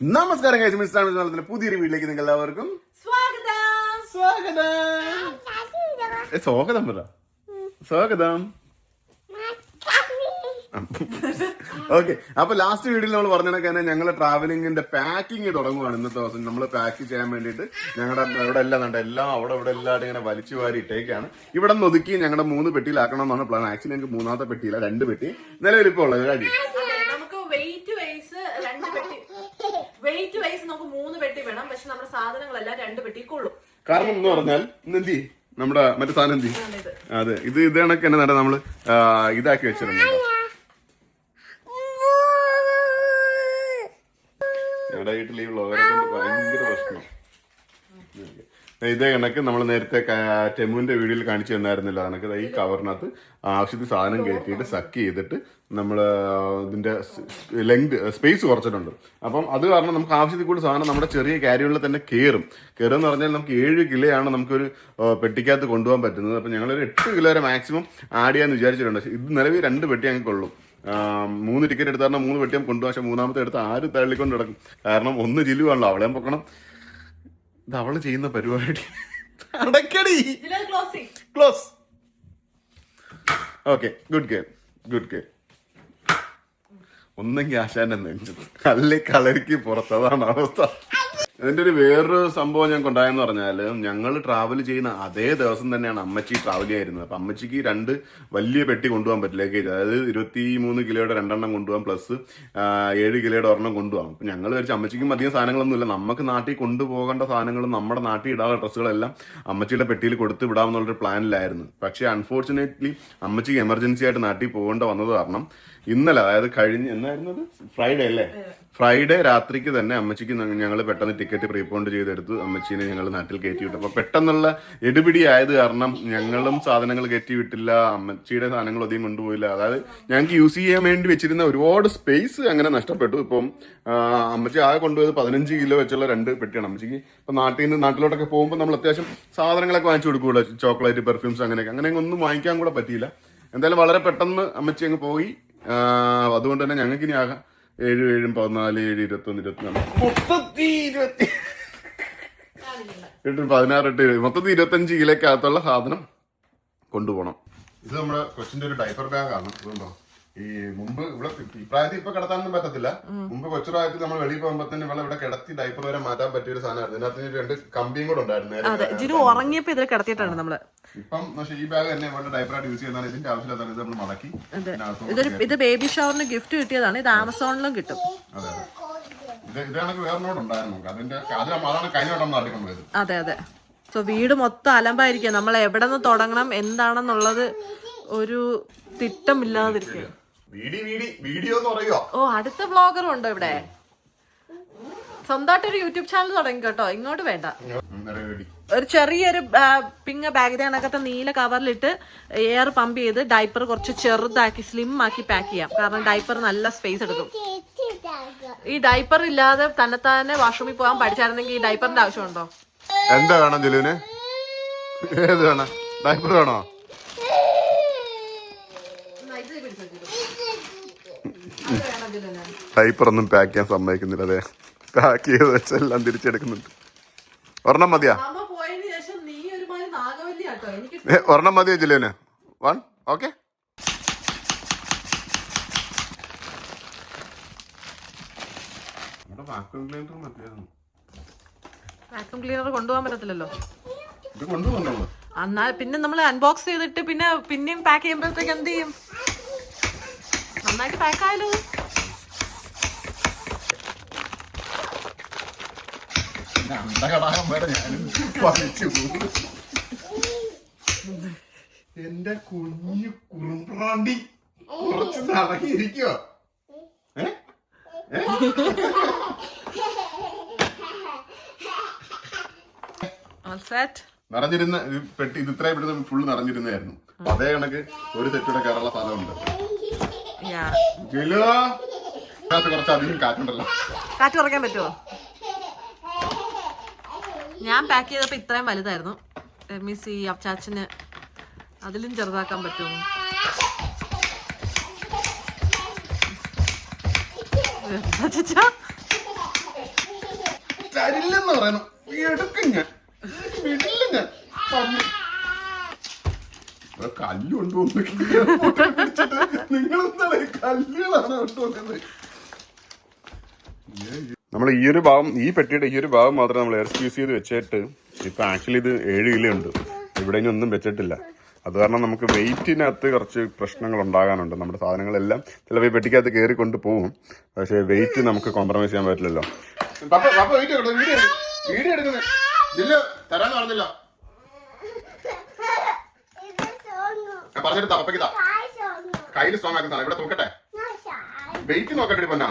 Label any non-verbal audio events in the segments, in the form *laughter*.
നമസ്കാരം കഴിച്ച മിസ്റ്റർ പുതിയൊരു വീട്ടിലേക്ക് നിങ്ങൾ എല്ലാവർക്കും സ്വാഗതം. സ്വാഗതം. സ്വാഗതം പറ. സ്വാഗതം. ഓക്കെ അപ്പൊ ലാസ്റ്റ് വീഡിയോയിൽ നമ്മൾ പറഞ്ഞ കണക്ക് തന്നെ ഞങ്ങൾ ട്രാവലിംഗിന്റെ പാക്കിംഗ് തുടങ്ങുവാണ് ഇന്നത്തെ ദിവസം. നമ്മൾ പാക്ക് ചെയ്യാൻ വേണ്ടിയിട്ട് ഞങ്ങളുടെ ഇവിടെ എല്ലാം കണ്ട എല്ലാം അവിടെ ഇവിടെ എല്ലാവരും ഇങ്ങനെ വലിച്ചു വാരി ഇട്ടേക്കാണ്. ഇവിടെ നിന്ന് ഒതുക്കി ഞങ്ങളുടെ മൂന്ന് പെട്ടിയിലാക്കണം എന്നാണ് പ്ലാൻ ആക്ച്വലി ഞങ്ങൾക്ക് മൂന്നാമത്തെ പെട്ടിയില്ല രണ്ട് പെട്ടി. നിലവിലിപ്പോ ഉള്ളത് കാര്യം അതെ, നമുക്ക് വെയിറ്റ് വൈസ് രണ്ട് പെട്ടി വെയിറ്റ് വൈസ് നമുക്ക് മൂന്ന് പെട്ടി വേണം. പക്ഷെ നമ്മുടെ സാധനങ്ങളെല്ലാം രണ്ട് പെട്ടി കൊള്ളും കാരണം എന്ന് പറഞ്ഞാൽ എന്തി നമ്മുടെ മറ്റേ സാധനം എന്തി അതെ ഇത് ഇത് കണക്ക് തന്നെ നേരം നമ്മൾ ഇതാക്കി വെച്ചിട്ടുണ്ട് ഞങ്ങളുടെ വീട്ടിൽ ഈ ഉള്ളവരെ കൊണ്ട് ഭയങ്കര പ്രശ്നം. ഇതേ കണക്ക് നമ്മൾ നേരത്തെ ടെമുവിന്റെ വീഡിയോയിൽ കാണിച്ചു തന്നായിരുന്നില്ല കണക്ക്. ഈ കവറിനകത്ത് ആവശ്യത്തിന് സാധനം കയറ്റിയിട്ട് സക്ക് ചെയ്തിട്ട് നമ്മൾ ഇതിന്റെ ലെങ്ത് സ്പേസ് കുറച്ചിട്ടുണ്ട്. അപ്പം അത് കാരണം നമുക്ക് ആവശ്യത്തിൽ കൂടുതൽ സാധനം നമ്മുടെ ചെറിയ ക്യാരികളിൽ തന്നെ കയറും കയറും എന്ന് പറഞ്ഞാൽ നമുക്ക് ഏഴ് കിലോയാണ് നമുക്കൊരു പെട്ടിക്കകത്ത് കൊണ്ടുപോകാൻ പറ്റുന്നത്. അപ്പം ഞങ്ങളൊരു എട്ട് കിലോ വരെ മാക്സിമം ആഡ് ചെയ്യാന്ന് വിചാരിച്ചിട്ടുണ്ട്. ഇത് നിലവിൽ രണ്ട് പെട്ടി ഞങ്ങൾക്ക് കൊള്ളും. മൂന്ന് ടിക്കറ്റ് എടുത്താൽ മൂന്ന് പെട്ടിയും കൊണ്ടുപോകാം. പക്ഷെ മൂന്നാമത്തെ എടുത്ത് ആര് തള്ളിക്കൊണ്ട് കിടക്കും കാരണം ഒന്ന് ജില്ലുവാണല്ലോ അവളെയും പൊക്കണം. ഇത് അവൾ ചെയ്യുന്ന പരിപാടി. അടക്കടി close okay good game good game ഒന്നെങ്കിൽ ആശാന്റെ നെഞ്ചത് അല്ലെ കളരിക്ക് പുറത്തതാണ് അവസ്ഥ. ഇതിന്റെ ഒരു വേറൊരു സംഭവം ഞങ്ങൾക്ക് ഉണ്ടായെന്ന് പറഞ്ഞാൽ ഞങ്ങൾ ട്രാവൽ ചെയ്യുന്ന അതേ ദിവസം തന്നെയാണ് അമ്മച്ചി ട്രാവൽ ചെയ്യായിരുന്നത് അപ്പൊ അമ്മച്ചിക്ക് രണ്ട് വലിയ പെട്ടി കൊണ്ടുപോകാൻ പറ്റില്ല. ലഗേജ്. അതായത് ഇരുപത്തി മൂന്ന് കിലോയുടെ രണ്ടെണ്ണം കൊണ്ടുപോകാം പ്ലസ് ഏഴ് കിലോയുടെ ഒരെണ്ണം കൊണ്ടുപോകാം. അപ്പൊ ഞങ്ങൾ വിചാരിച്ചു അമ്മച്ചിക്കും അധികം സാധനങ്ങളൊന്നുമില്ല നമുക്ക് നാട്ടിൽ കൊണ്ടുപോകേണ്ട സാധനങ്ങളും നമ്മുടെ നാട്ടിൽ ഇടാനുള്ള ഡ്രസ്സുകളെല്ലാം അമ്മച്ചിയുടെ പെട്ടിയിൽ കൊടുത്ത് വിടാമെന്നുള്ളൊരു പ്ലാനിലായിരുന്നു പക്ഷേ അൺഫോർച്ചുനേറ്റ്ലി അമ്മച്ചിക്ക് എമർജൻസി ആയിട്ട് നാട്ടിൽ പോകേണ്ട വന്നത് കാരണം ഇന്നലെ അതായത് കഴിഞ്ഞ എന്നായിരുന്നത് ഫ്രൈഡേ അല്ലേ? ഫ്രൈഡേ രാത്രിക്ക് തന്നെ അമ്മച്ചിക്ക് ഞങ്ങൾ പെട്ടെന്ന് ടിക്കറ്റ് പ്രീപോണ്ട് ചെയ്തെടുത്തു. അമ്മച്ചീനെ ഞങ്ങൾ നാട്ടിൽ കയറ്റി വിട്ടു. അപ്പൊ പെട്ടെന്നുള്ള എടുപിടി ആയത് കാരണം ഞങ്ങളും സാധനങ്ങൾ കയറ്റി വിട്ടില്ല. അമ്മച്ചിയുടെ സാധനങ്ങൾ അധികം കൊണ്ടുപോയില്ല. അതായത് ഞങ്ങൾക്ക് യൂസ് ചെയ്യാൻ വേണ്ടി വെച്ചിരുന്ന ഒരുപാട് സ്പേസ് അങ്ങനെ നഷ്ടപ്പെട്ടു. ഇപ്പം അമ്മച്ചി ആകെ കൊണ്ടുപോയത് പതിനഞ്ച് കിലോ വെച്ചുള്ള രണ്ട് പെട്ടിയാണ് അമ്മച്ചിക്ക്. ഇപ്പൊ നാട്ടിൽ നിന്ന് നാട്ടിലോട്ടൊക്കെ പോകുമ്പോൾ നമ്മൾ അത്യാവശ്യം സാധനങ്ങളൊക്കെ വാങ്ങിച്ചു കൊടുക്കൂല? ചോക്ലേറ്റ് പെർഫ്യൂംസ് അങ്ങനെയൊക്കെ. അങ്ങനെ ഒന്നും വാങ്ങിക്കാൻ കൂടെ പറ്റിയില്ല. എന്തായാലും വളരെ പെട്ടെന്ന് അമ്മച്ചി അങ്ങ് പോയി. അതുകൊണ്ട് തന്നെ ഞങ്ങൾക്ക് ഇനി ആകാം ഏഴ് ഏഴും പതിനാല് ഏഴ് ഇരുപത്തൊന്ന് ഇരുപത്തിനാല്. മൊത്തത്തി ഇരുപത്തി എട്ട് പതിനാറ് എട്ട് മൊത്തത്തിൽ ഇരുപത്തഞ്ച് കിലോക്കകത്തുള്ള സാധനം കൊണ്ടുപോകണം. ഇത് നമ്മുടെ കൊച്ചിന്റെ ഒരു ഡൈപ്പർ ബാഗ് ആണ്. ഇതുണ്ടോ? ഈ മുമ്പ് ഇവിടെ ഇപ്രായത്തിൽ പ്രായത്തിൽ ഇപ്പൊ കിടത്താനൊന്നും പറ്റത്തില്ല. മുമ്പ് കൊച്ചു പ്രായത്തിൽ നമ്മൾ വെളിയിൽ പോകുമ്പോ തന്നെ ഇവിടെ ഇവിടെ കിടത്തി ഡൈപ്പർ വരെ മാറ്റാൻ പറ്റിയ ഒരു സാധനമായിരുന്നു. ഇതിനകത്ത് രണ്ട് കമ്പിയും കൂടെ ഉണ്ടായിരുന്നു അതെ നേരെ ജിനു ഉറങ്ങിയപ്പോ ഇതിൽ കിടത്തിയിട്ടാണ് നമ്മൾ. ഇപ്പം പക്ഷേ ഈ ബാഗ് തന്നെ ഇവിടെ ഡൈപ്പറായിട്ട് യൂസ് ചെയ്യുന്നതാണ്. ഇതിന്റെ ആവശ്യമില്ലാത്ത ഇത് നമ്മൾ മടക്കി. ഇതൊരു ഇത് ബേബി ഷവറിന് ഗിഫ്റ്റ് കിട്ടിയതാണ്. ഇത് ആമസോണിലും കിട്ടും. അതെ അതെ. ഇത് ഇതാണെങ്കിൽ വേറെ നോട്ട് ഉണ്ടായിരുന്നു അതിന്റെ അത് അതാണ് കഴിഞ്ഞ വട്ടം അതെ അതെ. സോ വീട് മൊത്തം അലമ്പായിരിക്കും നമ്മൾ എവിടെ നിന്ന് തുടങ്ങണം എന്താണെന്നുള്ളത് ഒരു തിട്ടമില്ലാതിരിക്കുക വീഡിയോ ഓ അടുത്ത ബ്ലോഗറും ഉണ്ടോ ഇവിടെ. സ്വന്തമായിട്ട് ഒരു യൂട്യൂബ് ചാനൽ തുടങ്ങി കേട്ടോ. ഇങ്ങോട്ട് വേണ്ട. ഒരു ചെറിയൊരു പിങ്ങ ബാഗ് കണക്കത്തെ നീല കവറിലിട്ട് എയർ പമ്പ് ചെയ്ത് ഡൈപ്പർ കുറച്ച് ചെറുതാക്കി സ്ലിം ആക്കി പാക്ക് ചെയ്യാം. കാരണം ഡൈപ്പർ നല്ല സ്പേസ് എടുക്കും. ഈ ഡൈപ്പർ ഇല്ലാതെ തന്നെത്താനെ വാഷ്റൂമിൽ പോകാൻ പഠിച്ചായിരുന്നെങ്കിൽ ഈ ഡൈപ്പറിന്റെ ആവശ്യമുണ്ടോ? എന്താ വേണം ജലുവിന് ഏത് വേണം? ഡൈപ്പർ വേണോ? ഡൈപ്പർ ഒന്നും പാക്ക് ചെയ്യാൻ സമ്മതിക്കുന്നില്ല അതെ പാക്ക് ചെയ്ത് വെച്ചെല്ലാം തിരിച്ചെടുക്കുന്നുണ്ട്. ഒരെണ്ണം മതിയാ? ഒരെണ്ണം മതിയോ ജില്ലേന്? One okay. വാക്യൂം ക്ലീനർ കൊണ്ടുപോകാൻ പറ്റത്തില്ലല്ലോ. ഇത് കൊണ്ടുപോകുന്നുള്ളൂ എന്നാൽ പിന്നെ നമ്മൾ അൺബോക്സ് ചെയ്തിട്ട് പിന്നെ പിന്നെയും പാക്ക് ചെയ്യുമ്പോഴത്തേക്ക് എന്ത് ചെയ്യും? നന്നായിട്ട് പാക്ക് ആയാലോ അണ്ടകടാകം വരെ ഞാൻ പറിച്ചു. എന്റെ കുഞ്ഞു കുറുമ്പ്രാണ്ടി കുറച്ച് നടക്കിയിരിക്കോ നിറഞ്ഞിരുന്ന പെട്ടി ഇത് ഇത്രയും പെട്ടെന്ന് ഫുള്ള് നിറഞ്ഞിരുന്നായിരുന്നു അതേ കണക്ക് ഒരു സെറ്റൂടെ കയറാനുള്ള സ്ഥലമുണ്ട്. ഇതിനകത്ത് കുറച്ച് അധികം കാറ്റുണ്ടല്ലോ. കാറ്റ് കുറയ്ക്കാൻ പറ്റുമോ ഞാൻ പാക്ക് ചെയ്തപ്പോ ഇത്രയും വലുതായിരുന്നു. മിസ് ഈ അച്ചാച്ചന് അതിലും ചെറുതാക്കാൻ പറ്റുമോ? തരില്ലെന്ന് ഞാൻ. ഞാൻ. കല്ല് നിങ്ങൾ കല്ലുകളാണ് കൊണ്ടുവന്നത്? നമ്മൾ ഈ ഒരു ഭാഗം ഈ പെട്ടിയുടെ ഈ ഒരു ഭാഗം മാത്രം നമ്മൾ എയർ സ്ക്യൂസ് ചെയ്ത് വെച്ചിട്ട് ഇപ്പൊ ആക്ച്വലി ഇത് ഏഴ് കിലോ ഉണ്ട്. ഇവിടെ ഇനി ഒന്നും വെച്ചിട്ടില്ല. അത് കാരണം നമുക്ക് വെയിറ്റിനകത്ത് കുറച്ച് പ്രശ്നങ്ങൾ ഉണ്ടാകാനുണ്ട്. നമ്മുടെ സാധനങ്ങളെല്ലാം ചിലപ്പോൾ ഈ പെട്ടിക്കകത്ത് കയറി കൊണ്ട് പോകും പക്ഷേ വെയിറ്റ് നമുക്ക് കോംപ്രമൈസ് ചെയ്യാൻ പറ്റില്ലല്ലോ. കയ്യിൽ സ്ട്രോങ് ആക്കുന്നതാണ് ഇവിടെ തൂക്കട്ടെ. വെയിറ്റ് നോക്കട്ടെ പൊന്നാ.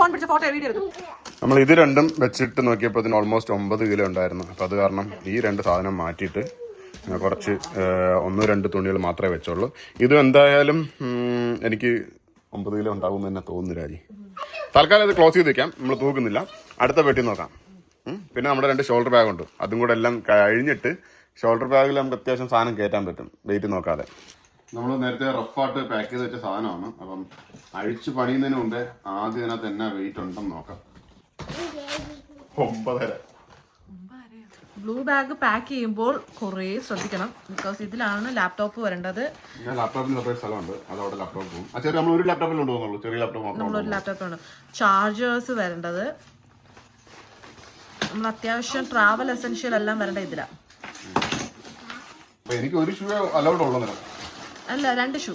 ഫോൺ പിടിച്ച ഫോട്ടോ വീഡിയോ എടുക്കും. നമ്മൾ ഇത് രണ്ടും വെച്ചിട്ട് നോക്കിയപ്പോൾ അതിന് ഓൾമോസ്റ്റ് ഒമ്പത് കിലോ ഉണ്ടായിരുന്നു. അപ്പം അത് കാരണം ഈ രണ്ട് സാധനം മാറ്റിയിട്ട് കുറച്ച് ഒന്ന് രണ്ട് തുണികൾ മാത്രമേ വെച്ചുള്ളൂ ഇത് എന്തായാലും എനിക്ക് ഒമ്പത് കിലോ ഉണ്ടാവും എന്ന് തന്നെ തോന്നുന്നു രാജി. തൽക്കാലം ഇത് ക്ലോസ് ചെയ്ത് വെക്കാം. നമ്മൾ തൂക്കുന്നില്ല. അടുത്ത പെട്ടി നോക്കാം. പിന്നെ നമ്മുടെ രണ്ട് ഷോൾഡർ ബാഗ് ഉണ്ട്. അതും കൂടെ എല്ലാം കഴിഞ്ഞിട്ട് ഷോൾഡർ ബാഗിൽ നമുക്ക് അത്യാവശ്യം സാധനം കയറ്റാൻ പറ്റും. വെയിറ്റ് നോക്കാതെ. നമ്മൾ നേരത്തെ റഫായിട്ട് പാക്ക് ചെയ്ത് വെച്ച സാധനമാണ്. അപ്പം അഴിച്ച് പണിയുന്നതിന് മുമ്പേ ആദ്യം ഇതിനകത്ത് എന്നാ വെയിറ്റ് ഉണ്ടെന്ന് നോക്കാം. ഒമ്പതര. ബ്ലൂ ബാഗ് പാക്ക് ചെയ്യുമ്പോൾ കുറേ ശ്രദ്ധിക്കണം. ബിക്കോസ് ഇതിലാണ് ലാപ്ടോപ്പ് വരേണ്ടത്. ഞാൻ ലാപ്ടോപ്പിന് സെപ്പറേറ്റ് സ്ഥലമുണ്ട്. അത് അവിടെ ലാപ്ടോപ്പ് പോകും ആ ചെറിയ നമ്മൾ ഒരു ലാപ്ടോപ്പിൽ കൊണ്ടുപോകുന്നുള്ളൂ. ചെറിയ ലാപ്ടോപ്പ് മാത്രം നമ്മളൊരു ലാപ്ടോപ്പാണ് ചാർജേഴ്സ് വരേണ്ടത്. നമ്മൾ അത്യാവശ്യം ട്രാവൽ എസെൻഷ്യൽ എല്ലാം വരേണ്ട ഇതിലാണ് എനിക്ക് ഒരു ഷൂ അലൗഡ് ഉള്ളൂ അല്ല രണ്ട് ഷൂ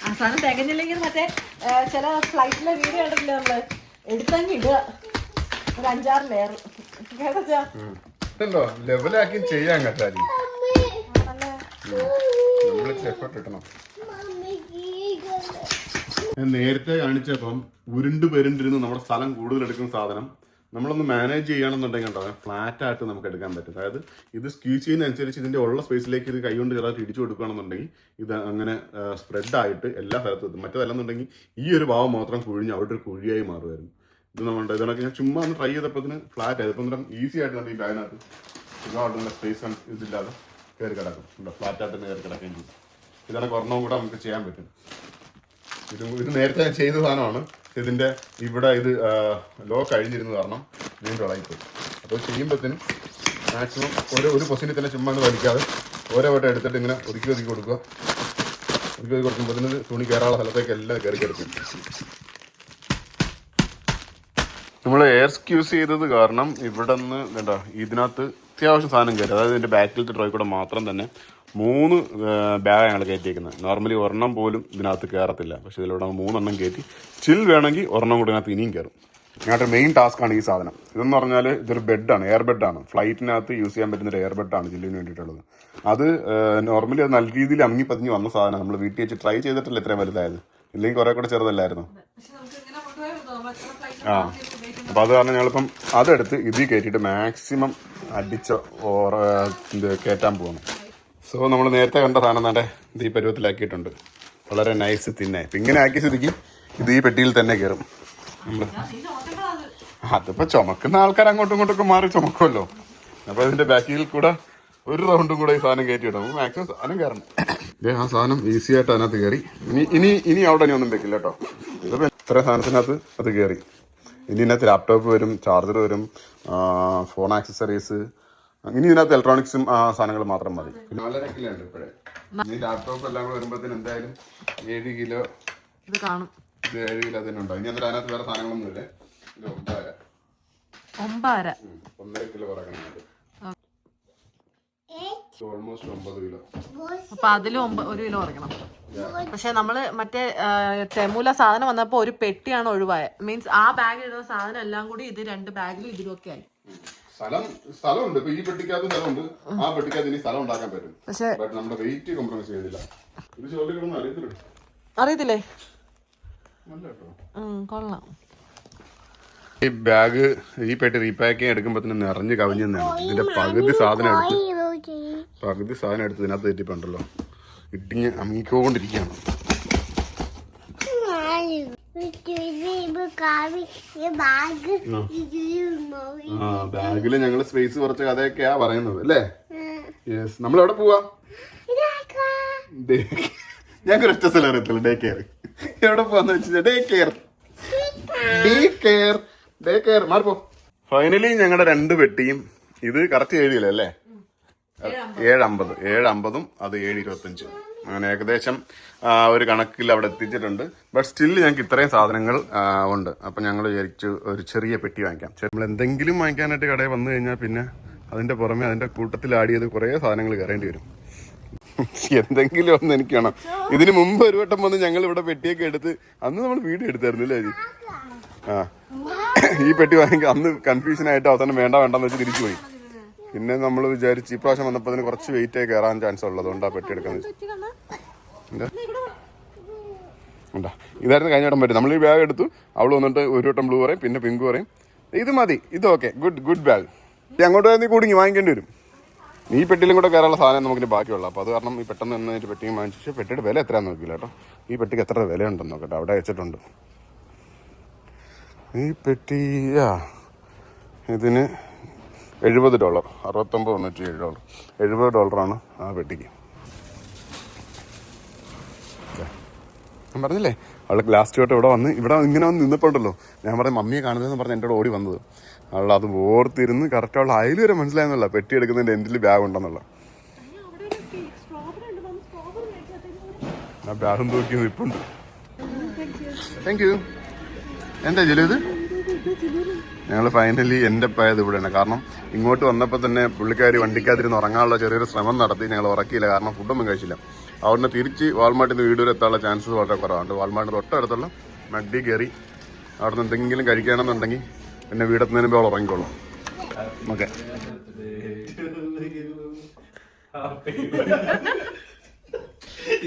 ആ സാധനം തികഞ്ഞില്ലെങ്കിൽ മറ്റേ ചില ഫ്ലൈറ്റിലെ വീഡിയോ കണ്ടിട്ടില്ല നമ്മൾ? എടുത്തങ്ങ് ഇടുക. ഒരു അഞ്ചാറ് ലെയർ കേട്ടോ ഇതുണ്ടോ? ലെവലാക്കി ചെയ്യാൻ നേരത്തെ കാണിച്ചപ്പം ഉരുണ്ട് പെരുണ്ടിരുന്ന് നമ്മുടെ സ്ഥലം കൂടുതൽ എടുക്കുന്ന സാധനം നമ്മളൊന്ന് മാനേജ് ചെയ്യുകയാണെന്നുണ്ടെങ്കിൽ ഉണ്ടോ ഫ്ലാറ്റ് ആയിട്ട് നമുക്ക് എടുക്കാൻ പറ്റും. അതായത് ഇത് സ്ക്യൂ ചെയ്യുന്നതനുസരിച്ച് ഇതിന്റെ ഉള്ള സ്പേസിലേക്ക് ഇത് കൈകൊണ്ട് ചെറുതായിട്ട് ഇടിച്ചു കൊടുക്കുകയാണെന്നുണ്ടെങ്കിൽ ഇത് അങ്ങനെ സ്പ്രെഡ് ആയിട്ട് എല്ലാ സ്ഥലത്തും എത്തും മറ്റേതല്ലെന്നുണ്ടെങ്കിൽ ഈ ഒരു ഭാവം മാത്രം കുഴിഞ്ഞ് അവിടെ ഒരു കുഴിയായി മാറുമായിരുന്നു. ഇത് നമ്മൾ ഇതൊക്കെ ഞാൻ ചുമ്മാ ഒന്ന് ട്രൈ ചെയ്തപ്പോൾ ഫ്ലാറ്റ് ആയത് ഇപ്പം ഈസി ആയിട്ട് നമുക്ക് ഈ ബാഗിനകത്ത് സുഖമായിട്ടുള്ള സ്പേസ് ഇതില്ലാതെ കയറി കിടക്കും. ഫ്ലാറ്റ് ആയിട്ട് തന്നെ കയറി കിടക്കുകയും ചെയ്യും. ഇതാണ് ഒരെണ്ണവും കൂടെ നമുക്ക് ചെയ്യാൻ പറ്റും. ഇത് ഇത് നേരത്തെ ചെയ്ത സാധനമാണ്. ഇതിന്റെ ഇവിടെ ഇത് ലോ കഴിഞ്ഞിരുന്നു കാരണം വീണ്ടും ഇളകിപ്പോയി അപ്പോൾ ചെയ്യുമ്പോഴത്തേനും മാക്സിമം ഓരോ ഒരു പൊസിഷനിൽ തന്നെ ചുമ്മാ വലിക്കാതെ ഓരോ വട്ടം എടുത്തിട്ട് ഇങ്ങനെ ഒതുക്കി ഒതുക്കി കൊടുക്കുക. ഒതുക്കി ഒതുക്കി കൊടുക്കുമ്പോഴത്തേന് തുണി കയറാനുള്ള സ്ഥലത്തേക്ക് എല്ലാം കയറി കിടക്കും. നമ്മൾ എയർ സ്ക്യൂസ് ചെയ്തത് കാരണം ഇവിടെ നിന്ന് എന്താ ഇതിനകത്ത് അത്യാവശ്യം സാധനം കയറി. അതായത് ഇതിന്റെ ബാക്കിലത്തെ ഡ്രോയിൽ കൂടെ മാത്രം തന്നെ മൂന്ന് ബാഗ് ഞങ്ങൾ കയറ്റിയേക്കുന്നത്. നോർമലി ഒരെണ്ണം പോലും ഇതിനകത്ത് കയറത്തില്ല പക്ഷെ ഇതിലൂടെ മൂന്നെണ്ണം കയറ്റി ചിൽ വേണമെങ്കിൽ ഒരെണ്ണം കൂടെ ഇതിനകത്ത് ഇനിയും കയറും ഞങ്ങളുടെ മെയിൻ ടാസ്ക് ആണ് ഈ സാധനം. ഇതെന്ന് പറഞ്ഞാൽ ഇതൊരു ബെഡാണ് എയർ ബെഡാണ് ഫ്ലൈറ്റിനകത്ത് യൂസ് ചെയ്യാൻ പറ്റുന്ന ഒരു എയർ ബെഡാണ് ജില്ലിന് വേണ്ടിയിട്ടുള്ളത്. അത് നോർമലി അത് നല്ല രീതിയിൽ അമുങ്ങി പതിഞ്ഞ് വന്ന സാധനം നമ്മൾ വീട്ടിൽ വെച്ച് ട്രൈ ചെയ്തിട്ടില്ല ഇത്രയും വലുതായത്? ഇല്ലെങ്കിൽ കുറെ കൂടെ ചെറുതല്ലായിരുന്നു? ആ. അപ്പോൾ അത് കാരണം ഞങ്ങളിപ്പം അതെടുത്ത് ഇതിൽ കയറ്റിയിട്ട് മാക്സിമം അടിച്ച ഓറ ഇത് കയറ്റാൻ പോകുന്നു സോ നമ്മൾ നേരത്തെ കണ്ട സാധനം തന്നെ ഇത് ഈ പരുവത്തിലാക്കിയിട്ടുണ്ട്. വളരെ നൈസ് തിന്നായി ഇപ്പം ഇങ്ങനെ ആക്കിയ സ്ഥിതിക്ക് ഇത് ഈ പെട്ടിയിൽ തന്നെ കയറും നമ്മൾ അതിപ്പോൾ ചുമക്കുന്ന ആൾക്കാർ അങ്ങോട്ടും ഇങ്ങോട്ടൊക്കെ മാറി ചുമക്കുമല്ലോ. അപ്പോൾ ഇതിന്റെ ബാക്കിൽ കൂടെ ഒരു റൗണ്ടും കൂടെ ഈ സാധനം കയറ്റി ഇടും മാക്സിമം സാധനം കയറണം ആ സാധനം ഈസി ആയിട്ട് അതിനകത്ത് കയറി ഇനി ഇനി ഇനി അവിടെ ഇനി ഒന്നും വെക്കില്ല കേട്ടോ. ഇതിപ്പോൾ ഇത്ര സാധനത്തിനകത്ത് അത് കയറി ഇനി ഇതിനകത്ത് ലാപ്ടോപ്പ് വരും ചാർജർ വരും ഫോൺ ആക്സസറീസ് ഇനി ഇതിനകത്ത് ഇലക്ട്രോണിക്സും സാധനങ്ങൾ മാത്രം മതി. നാലര കിലോ ഉണ്ട് ഇപ്പോഴേ. ഇനി ലാപ്ടോപ്പ് എല്ലാം കൂടെ വരുമ്പോഴത്തേന് എന്തായാലും ഏഴ് കിലോ ഇത് കാണും. ഇത് ഏഴ് കിലോ തന്നെ ഉണ്ടാവും. ഇനി എന്നിട്ട് അതിനകത്ത് വേറെ സാധനങ്ങളൊന്നും ഇല്ലേ ഒമ്പതര. ഒമ്പതര. ഒന്നര കിലോ കുറക്കണം ഓൾമോസ്റ്റ് ഒമ്പത് കിലോ. അപ്പൊ അതിലും ഒമ്പ- ഒരു കിലോ കുറയ്ക്കണം. പക്ഷെ നമ്മൾ മറ്റേ ആ, തെമൂല സാധനം വന്നപ്പോ ഒരു പെട്ടിയാണ് ഒഴിവായത് മീൻസ് ആ ബാഗിൽ ഇടുന്ന സാധനം എല്ലാം കൂടി ഇത് രണ്ട് ബാഗിലും ഇതിലും ഒക്കെ ആയി. സ്ഥലം സ്ഥലമുണ്ട്. ഇപ്പൊ ഈ പെട്ടിക്കകത്ത് സ്ഥലമുണ്ട്. ആ പെട്ടിക്കകത്ത് ഇനി സ്ഥലം ഉണ്ടാക്കാൻ പറ്റും. പക്ഷെ ബട്ട് നമ്മുടെ വെയിറ്റ് കോംപ്രമൈസ് ചെയ്തില്ല. ഇത് ചോദ്യം കിടന്ന് അറിയത്തില്ല? അറിയത്തില്ലേ? ഉം, കൊള്ളാം. ഈ ബാഗ് ഈ പെട്ടി റീപാക്കിങ് എടുക്കുമ്പോ നിറഞ്ഞ് കവിഞ്ഞു നിന്നാണ് ഇതിന്റെ പകുതി സാധനം എടുത്ത്. പകുതി സാധനം എടുത്ത് ഇതിനകത്ത് തെറ്റിപ്പുണ്ടല്ലോ. ഇട്ടിങ് അമിക്കൊണ്ടിരിക്കുകയാണ് ആ. ബാഗിൽ ഞങ്ങൾ സ്പേസ് കുറച്ച് കഥയൊക്കെയാ പറയുന്നത് അല്ലേ? യെസ് നമ്മൾ എവിടെ പോവാ? ഞങ്ങൾക്ക് ഒറ്റ സ്ഥലം അറിയത്തില്ല ഡേ കെയർ. എവിടെ പോവാന്ന് വെച്ചാൽ day care. Day care. Day care മാറിപ്പോ. Finally ഞങ്ങളുടെ രണ്ട് പെട്ടിയും ഇത് കറക്റ്റ് എഴുതിയില്ല അല്ലേ ഏഴ് അമ്പത് ഏഴ് അമ്പതും അത് ഏഴ് ഇരുപത്തഞ്ചും. അങ്ങനെ ഏകദേശം ഒരു കണക്കിൽ അവിടെ എത്തിച്ചിട്ടുണ്ട്. ബട്ട് സ്റ്റിൽ ഞങ്ങൾക്ക് ഇത്രയും സാധനങ്ങൾ ഉണ്ട്. അപ്പം ഞങ്ങൾ വിചാരിച്ചു ഒരു ചെറിയ പെട്ടി വാങ്ങിക്കാം. നമ്മൾ എന്തെങ്കിലും വാങ്ങിക്കാനായിട്ട് കടയിൽ വന്നു കഴിഞ്ഞാൽ പിന്നെ അതിന്റെ പുറമെ അതിന്റെ കൂട്ടത്തിൽ ആഡ് ചെയ്ത് കുറേ സാധനങ്ങൾ കയറേണ്ടി വരും. *laughs* എന്തെങ്കിലും ഒന്ന് എനിക്ക് വേണം. ഇതിന് മുമ്പ് ഒരു വട്ടം വന്ന് ഞങ്ങൾ ഇവിടെ പെട്ടിയൊക്കെ എടുത്ത് അന്ന് നമ്മൾ വീഡിയോ എടുത്തായിരുന്നു അല്ലേ ആ. ഈ പെട്ടി വാങ്ങിക്കാൻ അന്ന് കൺഫ്യൂഷൻ ആയിട്ട് അവസാനം വേണ്ട വേണ്ടെന്ന് വെച്ച് തിരിച്ചു പോയി പിന്നെ നമ്മൾ വിചാരിച്ച് ഈ പ്രാവശ്യം വന്നപ്പോൾ അതിന് കുറച്ച് വെയിറ്റ് ആയി കയറാൻ ചാൻസ് ഉള്ളത് അതുകൊണ്ടാ പെട്ടി എടുക്കുന്നത് ഉണ്ടാ? ഇതായിരുന്നു കഴിഞ്ഞ വട്ടം പറ്റും നമ്മൾ ഈ ബാഗ് എടുത്തു. അവൾ വന്നിട്ട് ഒരു വട്ടം ബ്ലൂ പറയും പിന്നെ പിങ്ക് പറയും. ഇത് മതി. ഇത് ഓക്കെ ഗുഡ് ഗുഡ് ബാഗ് ഇത് അങ്ങോട്ട് പോയാൽ നീ കൂടി വാങ്ങിക്കേണ്ടി വരും. ഈ പെട്ടിയിലും കൂടെ കയറാനുള്ള സാധനം നമുക്കിനി ബാക്കിയുള്ള. അപ്പോൾ അത് കാരണം ഈ പെട്ടെന്ന് തന്നെ ഒരു പെട്ടിയും വാങ്ങിച്ചു പെട്ടിയുടെ വില എത്രയാന്ന് നോക്കില്ല കേട്ടോ. ഈ പെട്ടിക്ക് എത്ര വില ഉണ്ടെന്ന് നോക്കട്ടെ. അവിടെ വെച്ചിട്ടുണ്ട്. ഈ പെട്ടിയാ ഇതിന് എഴുപത് ഡോളർ. അറുപത്തൊമ്പത് തൊണ്ണൂറ്റി ഏഴ് ഡോളർ. എഴുപത് ഡോളറാണ് ആ പെട്ടിക്ക്. ഞാൻ പറഞ്ഞില്ലേ? അവൾ ലാസ്റ്റ് തൊട്ട് ഇവിടെ വന്ന് ഇവിടെ ഇങ്ങനെ വന്ന് നിന്നപ്പോണ്ടല്ലോ. ഞാൻ പറഞ്ഞ മമ്മിയെ കാണുന്നതെന്ന് പറഞ്ഞ് എന്റെ ഓടി വന്നത്. അവൾ അത് ഓർത്തിരുന്ന് കറക്റ്റ് അവൾ അയൽ വരെ മനസ്സിലായെന്നല്ല. പെട്ടി എടുക്കുന്നതിന്റെ എന്റെ ബാഗ് ഉണ്ടെന്നുള്ള. ബാഗും തൂക്കി നിൽപ്പുണ്ട് താങ്ക് യു എന്താ ജലു ഇത്? ഞങ്ങൾ ഫൈനലി എന്റെ പായത് ഇവിടെയാണ്. കാരണം ഇങ്ങോട്ട് വന്നപ്പോൾ തന്നെ പുള്ളിക്കാരി വണ്ടിക്കാതിരുന്ന് ഉറങ്ങാനുള്ള ചെറിയൊരു ശ്രമം നടത്തി ഞങ്ങൾ ഉറക്കിയില്ല. കാരണം ഫുഡൊന്നും കഴിച്ചില്ല. അവിടുന്ന് തിരിച്ച് വാൾമാർട്ടിൽ നിന്ന് വീട് എത്താനുള്ള ചാൻസസ് വളരെ കുറവാണ്. വാൾമാർട്ടിന് തൊട്ടടുത്തുള്ള മഡി കയറി അവിടെ നിന്ന് എന്തെങ്കിലും കഴിക്കണമെന്നുണ്ടെങ്കിൽ പിന്നെ വീടെത്തുന്നതിന് മുമ്പ് അവൾ ഉറങ്ങിക്കോളും. ഓക്കെ.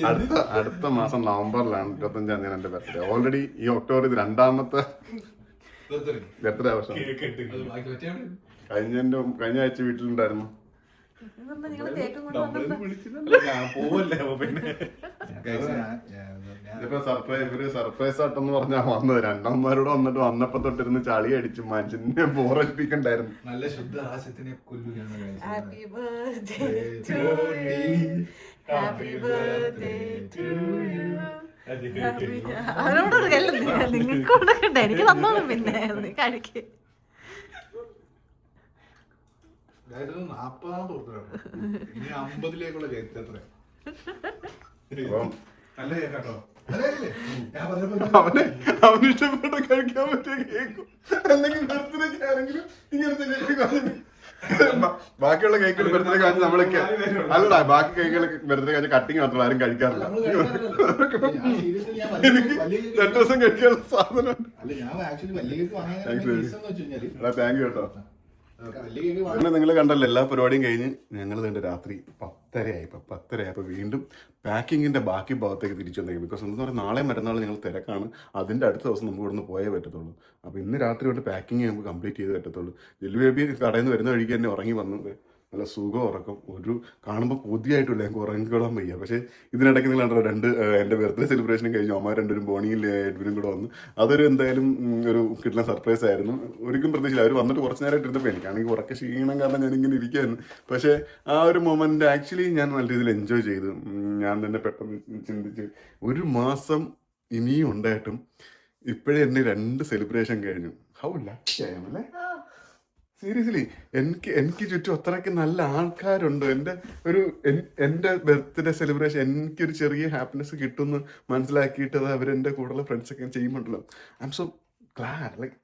അടുത്ത അടുത്ത മാസം നവംബറിലാണ് ഇരുപത്തഞ്ചാം തീയതി എന്റെ ബർത്ത്ഡേ ഓൾറെഡി ഈ ഒക്ടോബർ ഇത് രണ്ടാമത്തെ ബർത്ത്ഡേ. ആവശ്യം കഴിഞ്ഞ കഴിഞ്ഞ ആഴ്ച വീട്ടിലുണ്ടായിരുന്നു. ഇതിപ്പോ സർപ്രൈസ് ഇവർ സർപ്രൈസ് ആട്ടെന്ന് പറഞ്ഞാ വന്നത്. രണ്ടാമന്മാരോട് വന്നിട്ട് വന്നപ്പോ തൊട്ടിരുന്ന് ചളി അടിച്ച് മനുഷ്യനെ ബോറടിപ്പിക്കണ്ടായിരുന്നു നല്ല ശുദ്ധ ആശയത്തിനെ കൊല്ലുകയാണ് guys. Happy birthday to you happy birthday to you അവരോട് നിങ്ങൾക്ക് കൊടുക്കണ്ട? എനിക്ക് തന്നോളും പിന്നെ നീ കഴിക്ക് അവന് ഇഷ്ടപ്പെട്ട കഴിക്കാൻ പറ്റിയ കേക്കും. അല്ലെങ്കിൽ ബർത്ത്ഡേക്ക് ആണെങ്കിലും ഇങ്ങനത്തെ കേക്ക് ബാക്കിയുള്ള കേക്കുകൾ ബർത്ത്ഡേ കഴിഞ്ഞ് നമ്മളൊക്കെ അല്ലടാ ബാക്കി കേക്കുകൾ ബർത്ത്ഡേ കഴിഞ്ഞ് കട്ടിങ് മാത്രമല്ല ആരും കഴിക്കാറില്ല. എനിക്ക് രണ്ടു ദിവസം കഴിക്കാനുള്ള സാധനം താങ്ക് യു കേട്ടോ. അങ്ങനെ നിങ്ങൾ കണ്ടല്ലോ എല്ലാ പരിപാടിയും കഴിഞ്ഞ് ഞങ്ങൾ ഇതിന്റെ രാത്രി പത്തരയായി ഇപ്പൊ പത്തരയായപ്പോൾ വീണ്ടും പാക്കിങ്ങിന്റെ ബാക്കി ഭാഗത്തേക്ക് തിരിച്ചു വന്നേക്കും. ബിക്കോസ് എന്താ പറയുക നാളെ മറ്റന്നാൾ ഞങ്ങൾ തിരക്കാണ്. അതിന്റെ അടുത്ത ദിവസം നമുക്ക് ഇവിടുന്ന് പോയേ പറ്റത്തുള്ളൂ. അപ്പോൾ ഇന്ന് രാത്രി കൊണ്ട് പാക്കിങ് നമുക്ക് കംപ്ലീറ്റ് ചെയ്ത് പറ്റത്തുള്ളൂ. ജില്ലു കടയിൽ നിന്ന് വരുന്ന വഴിക്ക് തന്നെ ഉറങ്ങി വന്നത് നല്ല സുഖം ഉറക്കം. ഒരു കാണുമ്പോൾ കൊതിയായിട്ടില്ല ഞങ്ങൾക്ക് ഉറങ്ങിക്കൊള്ളാൻ വയ്യ. പക്ഷേ ഇതിനിടയ്ക്ക് നിങ്ങൾ കണ്ടോ രണ്ട് എന്റെ ബർത്ത്ഡേ സെലിബ്രേഷനും കഴിഞ്ഞു. അമ്മ രണ്ടുപേരും ബോണിയിൽ എഡ്വിനും കൂടെ വന്നു. അതൊരു എന്തായാലും ഒരു കിട്ടുന്ന സർപ്രൈസ് ആയിരുന്നു. ഒരിക്കലും പ്രതീക്ഷയില്ല. അവർ വന്നിട്ട് കുറച്ച് നേരമായിട്ട് ഇരുന്നപ്പോൾ എനിക്കാണെങ്കിൽ ഉറക്ക ക്ഷീണം കാരണം ഞാൻ ഇങ്ങനെ ഇരിക്കുകയായിരുന്നു പക്ഷേ ആ ഒരു മൊമെന്റ് ആക്ച്വലി ഞാൻ നല്ല രീതിയിൽ എൻജോയ് ചെയ്തു. ഞാൻ തന്നെ പെട്ടെന്ന് ചിന്തിച്ച് ഒരു മാസം ഇനിയും ഉണ്ടായിട്ടും ഇപ്പോഴേ എന്നെ രണ്ട് സെലിബ്രേഷൻ കഴിഞ്ഞു. ഹൗ ലക്കി സീരിയസ്ലി എനിക്ക് എനിക്ക് ചുറ്റും അത്രയ്ക്ക് നല്ല ആൾക്കാരുണ്ട്. എന്റെ ഒരു എന്റെ ബർത്ത്ഡേ സെലിബ്രേഷൻ എനിക്കൊരു ചെറിയ ഹാപ്പിനെസ് കിട്ടുമെന്ന് മനസ്സിലാക്കിയിട്ട് അത് അവരെന്റെ കൂടെയുള്ള ഫ്രണ്ട്സൊക്കെ ചെയ്യുമ്പോണ്ടല്ലോ. I'm so glad like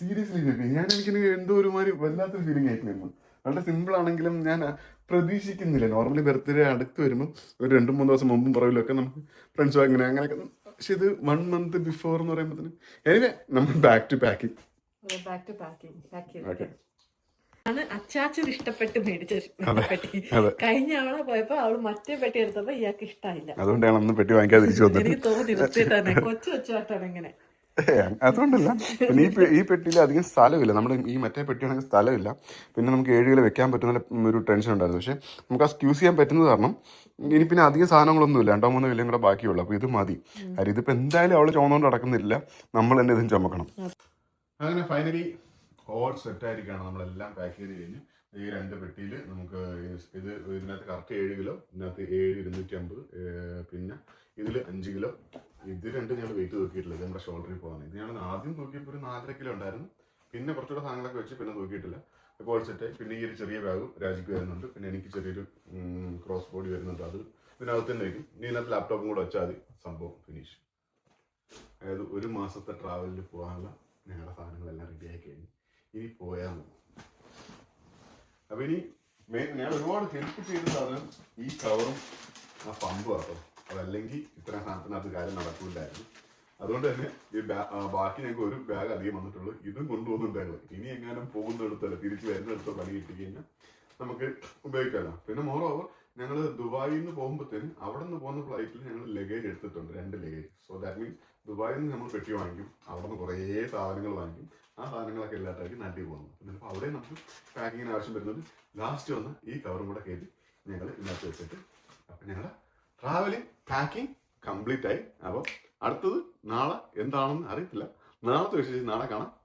seriously ഞാൻ എനിക്ക് എന്തോ ഒരുമാതിരി വല്ലാത്തൊരു ഫീലിംഗ് ആയിട്ടില്ല വളരെ സിമ്പിൾ ആണെങ്കിലും ഞാൻ പ്രതീക്ഷിക്കുന്നില്ല. നോർമലി ബർത്ത്ഡേ അടുത്ത് വരുമ്പോൾ ഒരു രണ്ട് മൂന്ന് ദിവസം മുമ്പും പുറകിലൊക്കെ നമുക്ക് ഫ്രണ്ട്സും അങ്ങനെ അങ്ങനെയൊക്കെ. പക്ഷെ ഇത് വൺ മന്ത് ബിഫോർ എന്ന് പറയുമ്പോൾ തന്നെ എനിവേ നമ്മൾ back to packing back to packing pack okay ആണ് അച്ചാച്ചന് ഇഷ്ടപ്പെട്ട് മേടിച്ച പെട്ടി. കഴിഞ്ഞ അവളെ പോയപ്പോ അവൾ മറ്റേ പെട്ടി എടുത്തപ്പോ ഇയാൾക്ക് ഇഷ്ടമായില്ല അതുകൊണ്ടാണ് അന്ന് പെട്ടി വാങ്ങിക്കാതെ തിരിച്ചു വന്നത്. എനിക്ക് തോന്നി നിർത്തിയിട്ടാണ് കൊച്ചു വെച്ചാട്ടാണ് ഇങ്ങനെ. അതുകൊണ്ടല്ല. പിന്നെ ഈ ഈ പെട്ടിയിൽ അധികം സ്ഥലമില്ല. നമ്മുടെ ഈ മറ്റേ പെട്ടിയാണെങ്കിൽ സ്ഥലമില്ല. പിന്നെ നമുക്ക് ഏഴ് കിലോ വെക്കാൻ പറ്റുന്ന ഒരു ടെൻഷൻ ഉണ്ടായിരുന്നു. പക്ഷേ നമുക്ക് ആ സ്ക്യൂസ് ചെയ്യാൻ പറ്റുന്നത് കാരണം ഇനി പിന്നെ അധികം സാധനങ്ങളൊന്നുമില്ല രണ്ടോ മൂന്നോ വില്യം കൂടെ ബാക്കിയുള്ളൂ. അപ്പോൾ ഇത് മതി. കാര്യം ഇതിപ്പോൾ എന്തായാലും അവൾ ചുമന്നുകൊണ്ട് നടക്കുന്നില്ല. നമ്മൾ തന്നെ ഇതും ചുമക്കണം. അങ്ങനെ ഫൈനലി ഓൾ സെറ്റ് ആയിരിക്കുകയാണ് നമ്മളെല്ലാം പാക്ക് ചെയ്ത് കഴിഞ്ഞ് ഈ രണ്ട് പെട്ടിയിൽ നമുക്ക് ഇത് ഇതിനകത്ത് കറക്റ്റ് ഏഴ് കിലോ ഇതിനകത്ത് ഏഴ് ഇരുന്നൂറ്റി അമ്പത് പിന്നെ ഇതിൽ അഞ്ച് കിലോ. ഇത് രണ്ട് ഞങ്ങൾ വെയിറ്റ് തൂക്കിയിട്ടുള്ളത് നമ്മുടെ ഷോൾഡറിൽ പോകാൻ ഇത് ഞങ്ങൾ ആദ്യം തൂക്കിയപ്പോൾ ഒരു നാലര കിലോ ഉണ്ടായിരുന്നു. പിന്നെ കുറച്ചുകൂടെ സാധനങ്ങളൊക്കെ വെച്ച് പിന്നെ തൂക്കിയിട്ടില്ല. ഇപ്പോൾ സെറ്റ് പിന്നെ ഈ ഒരു ചെറിയ ബാഗും രാജിക്ക് വരുന്നുണ്ട്. പിന്നെ എനിക്ക് ചെറിയൊരു ക്രോസ് ബോഡി വരുന്നുണ്ട്. അത് ഇതിനകത്ത് തന്നെ വയ്ക്കും ഇനി ഇതിനകത്ത് ലാപ്ടോപ്പും കൂടെ വെച്ചാൽ മതി. സംഭവം ഫിനിഷ് അതായത് ഒരു മാസത്തെ ട്രാവലിൽ പോകാനുള്ള ഞങ്ങളുടെ സാധനങ്ങളെല്ലാം റെഡിയായി കഴിഞ്ഞു ഇനി പോയാൽ മതി. അപ്പൊ ഇനി മെയിൻ ഞാൻ ഒരുപാട് ഹെൽപ്പ് ചെയ്ത സാധനം ഈ കവറും ആ പമ്പും ആട്ടോ. അതല്ലെങ്കിൽ ഇത്രയും സാധനത്തിനകത്ത് കാര്യം നടക്കില്ലായിരുന്നു അതുകൊണ്ട് തന്നെ ഈ ബാക്കി ഞങ്ങൾക്ക് ഒരു ബാഗ് അധികം വന്നിട്ടുള്ളൂ. ഇതും കൊണ്ടുപോകുന്നുണ്ടായിരുന്നു. ഇനി എങ്ങാനും പോകുന്നിടത്തല്ല തിരിച്ച് വരുന്നിടത്തോ പണി കിട്ടി കഴിഞ്ഞാൽ നമുക്ക് ഉപയോഗിക്കാമല്ലോ പിന്നെ മോറോവർ ഞങ്ങൾ ദുബായിന്ന് നിന്ന് പോകുമ്പോഴത്തേനും അവിടെ നിന്ന് പോകുന്ന ഫ്ലൈറ്റിൽ ഞങ്ങൾ ലഗേജ് എടുത്തിട്ടുണ്ട്. രണ്ട് ലഗേജ് സോ ദാറ്റ് മീൻസ് ദുബായിൽ നിന്ന് നമ്മൾ പെട്ടി വാങ്ങിക്കും. അവിടെ നിന്ന് കുറേ സാധനങ്ങൾ വാങ്ങിക്കും. ആ സാധനങ്ങളൊക്കെ എല്ലാത്തായിരിക്കും നാട്ടിൽ പോകുന്നത് അപ്പോൾ അവിടെ നമുക്ക് പാക്കിങ്ങിന് ആവശ്യം വരുന്നത് ലാസ്റ്റ് വന്ന് ഈ കവറും കൂടെ കയറ്റി ഞങ്ങൾ ഇന്നത്തെ വെച്ചിട്ട് അപ്പം ഞങ്ങളുടെ ട്രാവലിംഗ് പാക്കിംഗ് കംപ്ലീറ്റ് ആയി. അപ്പോൾ അടുത്തത് നാളെ എന്താണെന്ന് അറിയത്തില്ല. നാളത്തെ വിശേഷം നാളെ കാണാം.